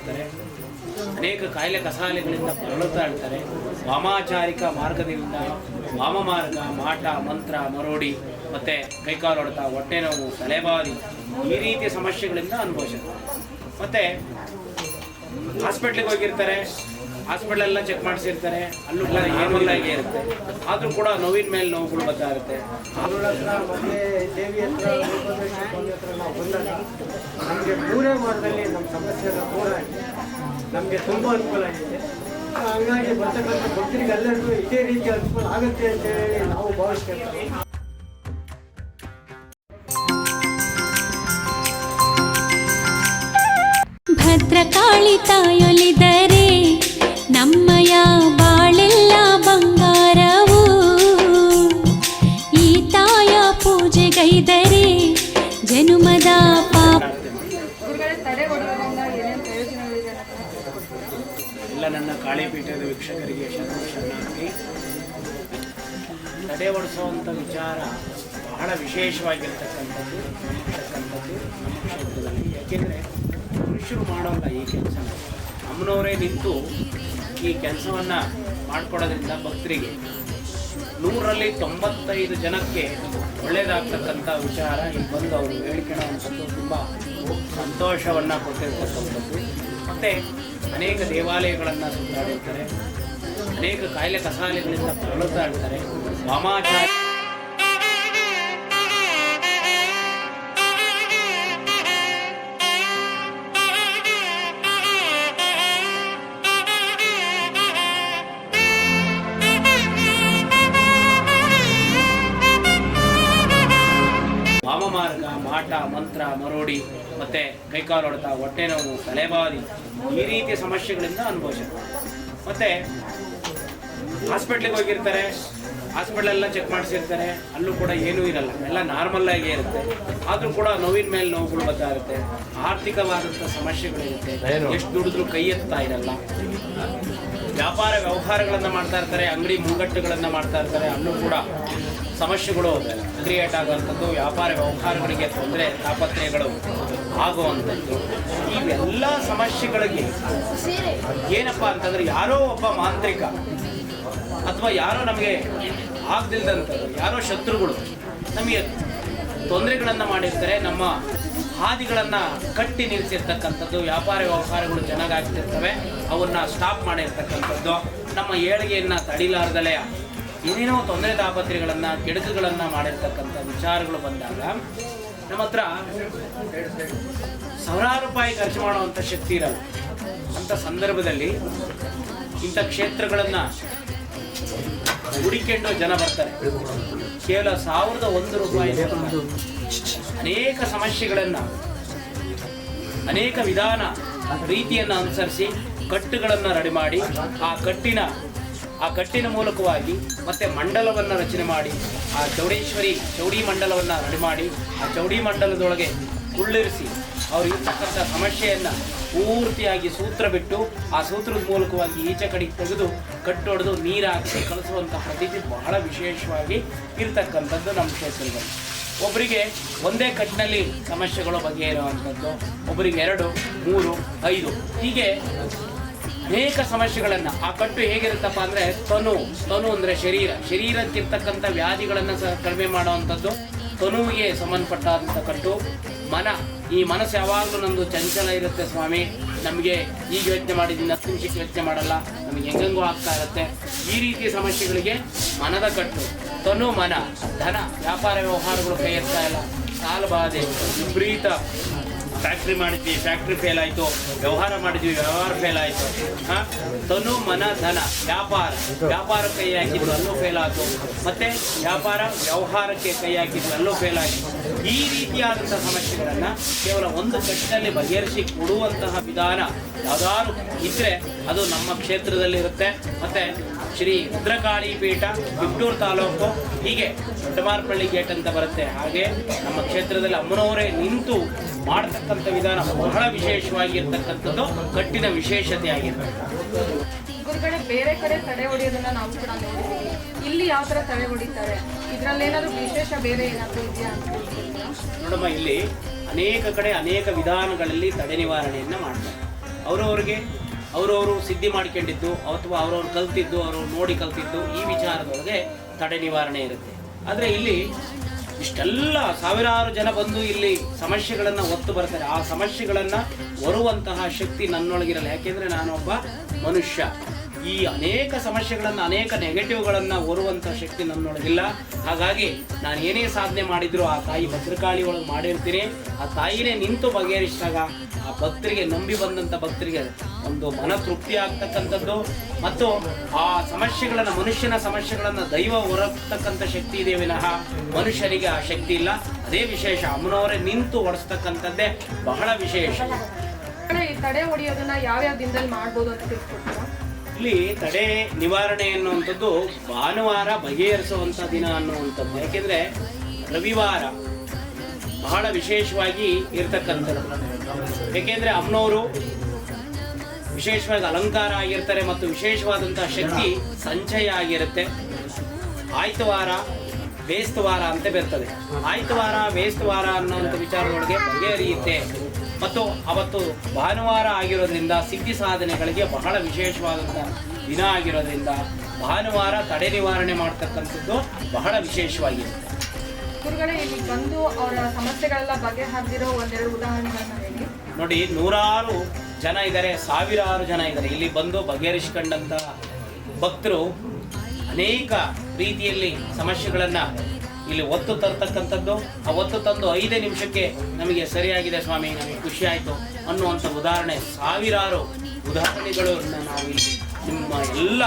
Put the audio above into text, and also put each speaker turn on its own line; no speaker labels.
ಕೊಡ್ತಾರೆ ಅನೇಕ ಕಾಯಿಲೆ ಕಸಾಲೆಗಳಿಂದ ಬಳಲುತ್ತಾ ಇರ್ತಾರೆ. ವಾಮಾಚಾರಿಕ ಮಾರ್ಗದಿಂದ ವಾಮ ಮಾರ್ಗ, ಮಾಟ, ಮಂತ್ರ, ಮರೋಡಿ, ಮತ್ತು ಕೈಕಾಲು ಹೊಡೆತ ಹೊಟ್ಟೆ ನೋವು, ತಲೆಬಾರಿ ಈ ರೀತಿಯ ಸಮಸ್ಯೆಗಳಿಂದ ಅನುಭವಿಸುತ್ತಾರೆ. ಮತ್ತು ಹಾಸ್ಪಿಟ್ಲಿಗೆ ಹೋಗಿರ್ತಾರೆ. ಹಾಸ್ಪಿಟಲ್ ಎಲ್ಲ ಚೆಕ್ ಮಾಡಿಸಿರ್ತಾರೆ. ಅಲ್ಲೂ ಕೂಡ ಏನೂ ಇಲ್ಲ ಹೀಗೆ ಇರುತ್ತೆ. ಆದರೂ ಕೂಡ ನೋವಿನ ಮೇಲೆ ನೋವುಗಳು ಬರ್ತಾ ಇರುತ್ತೆ.
ಹತ್ರ ದೇವಿ ಹತ್ರ ನಾವು ಬಂದಾಗ ನಮಗೆ ಮೂರೇ ಮಾಡಿದಲ್ಲಿ ನಮ್ಮ ಸಮಸ್ಯೆ ಆಗಿದೆ. ನಮಗೆ ತುಂಬ ಅನುಕೂಲ ಆಗಿದೆ. ಹಂಗಾಗಿ ಬರ್ತಕ್ಕಂಥ ಭಕ್ತರಿಗೆ ಎಲ್ಲರಿಗೂ ಇದೇ ರೀತಿ ಅನುಕೂಲ ಆಗುತ್ತೆ ಅಂತ ಹೇಳಿ ನಾವು ಭಾವಿಸ್ತೇವೆ
ಭದ್ರಕಾಳಿ ತಾಯೊಲಿದರೆ
ಎಲ್ಲ ಕಾಳಿಪೀಠದ ವೀಕ್ಷಕರಿಗೆ ಶರಣ ಶರಣಾರ್ಥಿ ತಡೆ ವಿಚಾರ ಬಹಳ ವಿಶೇಷವಾಗಿರ್ತಕ್ಕಂಥದ್ದು ಇರ್ತಕ್ಕಂಥದ್ದು ನಮ್ಮ ಕ್ಷೇತ್ರದಲ್ಲಿ. ಯಾಕೆಂದರೆ ಮನುಷ್ಯರು ಮಾಡೋಲ್ಲ ಈ ಕೆಲಸ. ನಮ್ಮನವರೇ ನಿಂತು ಈ ಕೆಲಸವನ್ನು ಮಾಡಿಕೊಡೋದ್ರಿಂದ ಭಕ್ತರಿಗೆ ನೂರಲ್ಲಿ ತೊಂಬತ್ತೈದು ಜನಕ್ಕೆ ಒಳ್ಳೆಯದಾಗ್ತಕ್ಕಂಥ ವಿಚಾರ. ಇಲ್ಲಿ ಬಂದು ಅವರು ಹೇಳ್ಕೊಳ್ಳೋವಂಥದ್ದು ತುಂಬ ಸಂತೋಷವನ್ನು ಕೊಟ್ಟಿರ್ತಕ್ಕಂಥದ್ದು. ಮತ್ತು ಅನೇಕ ದೇವಾಲಯಗಳನ್ನು ಸುತ್ತಾಡಿರ್ತಾರೆ. ಅನೇಕ ಕಾಯಿಲೆ ಕಸಾಲೆಗಳಿಂದ ಬಳಲುತ್ತಾ ಇರ್ತಾರೆ. ವಾಮಾಚಾರ ಮಾಟ ಮಂತ್ರ ಮರೋಡಿ ಮತ್ತು ಕೈಕಾಲು ಹೊಡೆತ ಹೊಟ್ಟೆ ನೋವು ತಲೆಬಾರಿ ಈ ರೀತಿಯ ಸಮಸ್ಯೆಗಳಿಂದ ಅನುಭವಿಸುತ್ತಾರೆ ಮತ್ತು ಹಾಸ್ಪಿಟ್ಲಿಗೆ ಹೋಗಿರ್ತಾರೆ ಹಾಸ್ಪಿಟ್ಲೆಲ್ಲ ಚೆಕ್ ಮಾಡಿಸಿರ್ತಾರೆ ಅಲ್ಲೂ ಕೂಡ ಏನೂ ಇರಲ್ಲ ಎಲ್ಲ ನಾರ್ಮಲ್ ಆಗೇ ಇರುತ್ತೆ. ಆದರೂ ಕೂಡ ನೋವಿನ ಮೇಲೆ ನೋವುಗಳು ಬರ್ತಾ ಇರುತ್ತೆ ಆರ್ಥಿಕವಾದಂಥ ಸಮಸ್ಯೆಗಳಿರುತ್ತೆ ಎಷ್ಟು ದುಡಿದ್ರೂ ಕೈ ಎತ್ತಾ ಇರಲ್ಲ. ವ್ಯಾಪಾರ ವ್ಯವಹಾರಗಳನ್ನು ಮಾಡ್ತಾ ಇರ್ತಾರೆ ಅಂಗಡಿ ಮುಂಗಟ್ಟುಗಳನ್ನು ಮಾಡ್ತಾ ಇರ್ತಾರೆ ಅಲ್ಲೂ ಕೂಡ ಸಮಸ್ಯೆಗಳು ಕ್ರಿಯೇಟ್ ಆಗುವಂಥದ್ದು, ವ್ಯಾಪಾರ ವ್ಯವಹಾರಗಳಿಗೆ ತೊಂದರೆ, ತಾಪತ್ರಯಗಳು ಆಗುವಂಥದ್ದು. ಇವೆಲ್ಲ ಸಮಸ್ಯೆಗಳಿಗೆ ಏನಪ್ಪ ಅಂತಂದ್ರೆ ಯಾರೋ ಒಬ್ಬ ಮಾಂತ್ರಿಕ ಅಥವಾ ಯಾರೋ ನಮಗೆ ಆಗದಿಲ್ದಂಥದ್ದು ಯಾರೋ ಶತ್ರುಗಳು ನಮಗೆ ತೊಂದರೆಗಳನ್ನು ಮಾಡಿರ್ತಾರೆ, ನಮ್ಮ ಹಾದಿಗಳನ್ನು ಕಟ್ಟಿ ನಿಲ್ಲಿಸಿರ್ತಕ್ಕಂಥದ್ದು ವ್ಯಾಪಾರ ವ್ಯವಹಾರಗಳು ಚೆನ್ನಾಗಾಗ್ತಿರ್ತವೆ ಅವನ್ನ ಸ್ಟಾಪ್ ಮಾಡಿರ್ತಕ್ಕಂಥದ್ದು, ನಮ್ಮ ಏಳಿಗೆಯನ್ನು ತಡಿಲಾರ್ದಲೇ ಏನೇನೋ ತೊಂದರೆ ತಾಪತ್ರೆಗಳನ್ನು ಕೆಡುಕುಗಳನ್ನು ಮಾಡಿರ್ತಕ್ಕಂಥ ವಿಚಾರಗಳು ಬಂದಾಗ ನಮ್ಮ ಹತ್ರ ಸಾವಿರಾರು ರೂಪಾಯಿ ಖರ್ಚು ಮಾಡುವಂಥ ಶಕ್ತಿ ಇರಲ್ಲ. ಅಂಥ ಸಂದರ್ಭದಲ್ಲಿ ಇಂಥ ಕ್ಷೇತ್ರಗಳನ್ನು ಹುಡಿಕೊಂಡು ಜನ ಬರ್ತಾರೆ. ಕೇವಲ ಸಾವಿರದ ಒಂದು ರೂಪಾಯಿ ಅನೇಕ ಸಮಸ್ಯೆಗಳನ್ನು, ಅನೇಕ ವಿಧಾನ, ರೀತಿಯನ್ನು ಅನುಸರಿಸಿ ಕಟ್ಟುಗಳನ್ನು ರೆಡಿ ಮಾಡಿ ಆ ಕಟ್ಟಿನ ಆ ಕಟ್ಟಿನ ಮೂಲಕವಾಗಿ ಮತ್ತೆ ಮಂಡಲವನ್ನು ರಚನೆ ಮಾಡಿ, ಆ ಚೌಡೇಶ್ವರಿ ಚೌಡಿ ಮಂಡಲವನ್ನು ರಡಿ ಮಾಡಿ, ಆ ಚೌಡಿ ಮಂಡಲದೊಳಗೆ ಕುಳ್ಳಿರಿಸಿ ಅವರು ಇರ್ತಕ್ಕಂಥ ಸಮಸ್ಯೆಯನ್ನು ಪೂರ್ತಿಯಾಗಿ ಸೂತ್ರ ಬಿಟ್ಟು ಆ ಸೂತ್ರದ ಮೂಲಕವಾಗಿ ಈಚೆ ಕಡೆಗೆ ತೆಗೆದು ಕಟ್ಟೊಡೆದು ನೀರು ಹಾಕಿ ಕಳಿಸುವಂಥ ಪದ್ಧತಿ ಬಹಳ ವಿಶೇಷವಾಗಿ ಇರ್ತಕ್ಕಂಥದ್ದು ನಮ್ಮ ಕ್ಷೇತ್ರದಲ್ಲಿ. ಒಬ್ಬರಿಗೆ ಒಂದೇ ಕಟ್ಟಿನಲ್ಲಿ ಸಮಸ್ಯೆಗಳು ಬಗೆಹರುವಂಥದ್ದು ಒಬ್ಬರಿಗೆ ಎರಡು, ಮೂರು, ಐದು. ಹೀಗೆ ಅನೇಕ ಸಮಸ್ಯೆಗಳನ್ನು ಆ ಕಟ್ಟು ಹೇಗಿರುತ್ತಪ್ಪ ಅಂದರೆ ತನು ತನು ಅಂದರೆ ಶರೀರ. ಶರೀರಕ್ಕಿರ್ತಕ್ಕಂಥ ವ್ಯಾಧಿಗಳನ್ನು ಸಹ ಕಡಿಮೆ ಮಾಡುವಂಥದ್ದು ತನುವಿಗೆ ಸಂಬಂಧಪಟ್ಟಂಥ ಕಟ್ಟು. ಮನ, ಈ ಮನಸ್ಸು ಯಾವಾಗಲೂ ನಮ್ಮದು ಚಂಚಲ ಇರುತ್ತೆ ಸ್ವಾಮಿ. ನಮಗೆ ಈಗ ಯೋಚನೆ ಮಾಡಿದ್ದೀನಿ ಹತ್ತು ನಿಮಿಷಕ್ಕೆ ಯೋಚನೆ ಮಾಡಲ್ಲ. ನಮಗೆ ಹೆಂಗಂಗೂ ಆಗ್ತಾ ಇರುತ್ತೆ. ಈ ರೀತಿಯ ಸಮಸ್ಯೆಗಳಿಗೆ ಮನದ ಕಟ್ಟು. ತನು ಮನ, ಧನ, ವ್ಯಾಪಾರ ವ್ಯವಹಾರಗಳು ಕೈ ಎತ್ತಾ ಇಲ್ಲ. ಸಾಲ ಬಾಧೆ, ವಿಪರೀತ ಫ್ಯಾಕ್ಟ್ರಿ ಮಾಡಿದ್ವಿ ಫ್ಯಾಕ್ಟ್ರಿ ಫೇಲ್ ಆಯಿತು. ವ್ಯವಹಾರ ಮಾಡಿದ್ವಿ, ವ್ಯವಹಾರ ಫೇಲ್ ಆಯಿತು. ಹಾಂ? ತನು ಮನ, ಧನ, ವ್ಯಾಪಾರ. ವ್ಯಾಪಾರ ಕೈ ಹಾಕಿದ್ರು ಅಲ್ಲೂ ಫೇಲ್ ಆಯಿತು ಮತ್ತು ವ್ಯಾಪಾರ, ವ್ಯವಹಾರಕ್ಕೆ ಕೈ ಹಾಕಿದ್ರು ಅಲ್ಲೂ ಫೇಲ್ ಆಯಿತು. ಈ ರೀತಿಯಾದಂಥ ಸಮಸ್ಯೆಗಳನ್ನು ಕೇವಲ ಒಂದು ಕಟ್ಟಿನಲ್ಲಿ ಬಗೆಹರಿಸಿ ಕೊಡುವಂತಹ ವಿಧಾನ ಯಾವ್ದಾದ್ರು ಇದ್ದರೆ ಅದು ನಮ್ಮ ಕ್ಷೇತ್ರದಲ್ಲಿರುತ್ತೆ. ಮತ್ತು ಶ್ರೀ ರುದ್ರಕಾಳಿ ಪೀಠ ಬಿಟ್ಟೂರು ತಾಲೂಕು, ಹೀಗೆ ದೊಡ್ಡಮಾರ್ಪಳ್ಳಿ ಗೇಟ್ ಅಂತ ಬರುತ್ತೆ. ಹಾಗೆ ನಮ್ಮ ಕ್ಷೇತ್ರದಲ್ಲಿ ಅಮ್ಮನವರೇ ನಿಂತು ಮಾಡತಕ್ಕಂಥ ವಿಧಾನ ಬಹಳ ವಿಶೇಷವಾಗಿರ್ತಕ್ಕಂಥದ್ದು ಕಟ್ಟಿನ ವಿಶೇಷತೆ ಆಗಿರ್ತದೆ
ಗುರುಗಳೇ ಬೇರೆ ಕಡೆ ತಡೆ ಹೊಡೆಯೋದನ್ನ ನಾವು ಕೂಡ ನೋಡಿದ್ದೀವಿ. ಇಲ್ಲಿ ಯಾವ ಥರ ತಡೆ ಹೊಡಿತಾರೆ? ಇದರಲ್ಲಿ ಏನಾದರೂ ವಿಶೇಷ ಬೇರೆ ಏನಾದರೂ ಇದೆಯಾ?
ನೋಡಮ್ಮ ಇಲ್ಲಿ ಅನೇಕ ಕಡೆ ಅನೇಕ ವಿಧಾನಗಳಲ್ಲಿ ತಡೆ ನಿವಾರಣೆಯನ್ನು ಮಾಡ್ತಾರೆ. ಅವರವ್ರಿಗೆ ಅವರವರು ಸಿದ್ಧಿ ಮಾಡ್ಕೊಂಡಿದ್ದು ಅಥವಾ ಅವರವ್ರು ಕಲ್ತಿದ್ದು ಅವರು ನೋಡಿ ಕಲ್ತಿದ್ದು ಈ ವಿಚಾರದೊಳಗೆ ತಡೆ ನಿವಾರಣೆ ಇರುತ್ತೆ. ಆದರೆ ಇಲ್ಲಿ ಇಷ್ಟೆಲ್ಲ ಸಾವಿರಾರು ಜನ ಬಂದು ಇಲ್ಲಿ ಸಮಸ್ಯೆಗಳನ್ನು ಒತ್ತು ಬರ್ತಾರೆ ಆ ಸಮಸ್ಯೆಗಳನ್ನು ಬರುವಂತಹ ಶಕ್ತಿ ನನ್ನೊಳಗಿರಲ್ಲ ಯಾಕೆಂದರೆ ನಾನೊಬ್ಬ ಮನುಷ್ಯ. ಈ ಅನೇಕ ಸಮಸ್ಯೆಗಳನ್ನು, ಅನೇಕ ನೆಗೆಟಿವ್ಗಳನ್ನು ಹೊರುವಂಥ ಶಕ್ತಿ ನನ್ನೊಳಗಿಲ್ಲ ಹಾಗಾಗಿ ನಾನು ಏನೇ ಸಾಧನೆ ಮಾಡಿದ್ರು ಆ ತಾಯಿ ಭದ್ರಕಾಳಿ ಒಳಗೆ ಮಾಡಿರ್ತೀನಿ. ಆ ತಾಯಿನೇ ನಿಂತು ಬಗೆಹರಿಸಿದಾಗ ಆ ಭಕ್ತರಿಗೆ ನಂಬಿ ಬಂದಂಥ ಭಕ್ತರಿಗೆ ಒಂದು ಮನ ತೃಪ್ತಿ ಆಗ್ತಕ್ಕಂಥದ್ದು. ಮತ್ತು ಆ ಸಮಸ್ಯೆಗಳನ್ನು, ಮನುಷ್ಯನ ಸಮಸ್ಯೆಗಳನ್ನು ದೈವ ಹೊರತಕ್ಕಂಥ ಶಕ್ತಿ ಇದೆ ವಿನಃ ಮನುಷ್ಯನಿಗೆ ಆ ಶಕ್ತಿ ಇಲ್ಲ. ಅದೇ ವಿಶೇಷ ಅಮ್ಮನವರೇ ನಿಂತು ಹೊಡೆಸ್ತಕ್ಕಂಥದ್ದೇ ಬಹಳ ವಿಶೇಷ.
ಈ ತಡೆ ಹೊಡೆಯೋದನ್ನ ಯಾವ್ಯಾವ ದಿನದಲ್ಲಿ ಮಾಡ್ಬೋದು ಅಂತ ತಿಳ್ಕೊಡ್ತೀರಾ
ಇಲ್ಲಿ ತಡೆ ನಿವಾರಣೆ ಅನ್ನುವಂಥದ್ದು ಭಾನುವಾರ ಬಗೆಹರಿಸುವಂಥ ದಿನ ಅನ್ನುವಂಥದ್ದು. ಯಾಕೆಂದರೆ ರವಿವಾರ ಬಹಳ ವಿಶೇಷವಾಗಿ ಇರ್ತಕ್ಕಂಥದ್ದು. ಏಕೆಂದರೆ ಅಮ್ಮನವರು ವಿಶೇಷವಾಗಿ ಅಲಂಕಾರ ಆಗಿರ್ತಾರೆ ಮತ್ತು ವಿಶೇಷವಾದಂಥ ಶಕ್ತಿ ಸಂಚಯ ಆಗಿರುತ್ತೆ. ಆಯ್ತವಾರ, ಬೇಸ್ತವಾರ ಅಂತ ಬರ್ತದೆ. ಆಯ್ತವಾರ, ಬೇಸ್ತವಾರ ಅನ್ನೋಂಥ ವಿಚಾರದೊಳಗೆ ಬಗೆಹರಿಯುತ್ತೆ. ಮತ್ತು ಅವತ್ತು ಭಾನುವಾರ ಆಗಿರೋದ್ರಿಂದ ಸಿದ್ಧಿ ಸಾಧನೆಗಳಿಗೆ ಬಹಳ ವಿಶೇಷವಾದಂಥ ದಿನ ಆಗಿರೋದ್ರಿಂದ ಭಾನುವಾರ ತಡೆ ನಿವಾರಣೆ ಮಾಡ್ತಕ್ಕಂಥದ್ದು ಬಹಳ ವಿಶೇಷವಾಗಿರುತ್ತೆ.
ಗುರುಗಳೇ ಇಲ್ಲಿ ಬಂದು ಅವರ ಸಮಸ್ಯೆಗಳೆಲ್ಲ ಬಗೆಹರಿದಿರೋ ಒಂದೆರಡು ಉದಾಹರಣೆಗಳನ್ನ ಹೇಳಿ.
ನೋಡಿ ನೂರಾರು ಜನ ಇದ್ದಾರೆ ಸಾವಿರಾರು ಜನ ಇದ್ದಾರೆ. ಇಲ್ಲಿ ಬಂದು ಬಗೆಹರಿಸ್ಕೊಂಡಂಥ ಭಕ್ತರು ಅನೇಕ ರೀತಿಯಲ್ಲಿ ಸಮಸ್ಯೆಗಳನ್ನು ಇಲ್ಲಿ ಒತ್ತು ತರ್ತಕ್ಕಂಥದ್ದು, ಆ ಒತ್ತು ತಂದು ಐದೇ ನಿಮಿಷಕ್ಕೆ ನಮಗೆ ಸರಿಯಾಗಿದೆ ಸ್ವಾಮಿ, ನಮಗೆ ಖುಷಿ ಆಯಿತು ಅನ್ನುವಂಥ ಉದಾಹರಣೆ ಸಾವಿರಾರು ಉದಾಹರಣೆಗಳನ್ನು ನಾವು ಇಲ್ಲಿ ನಿಮ್ಮ ಎಲ್ಲ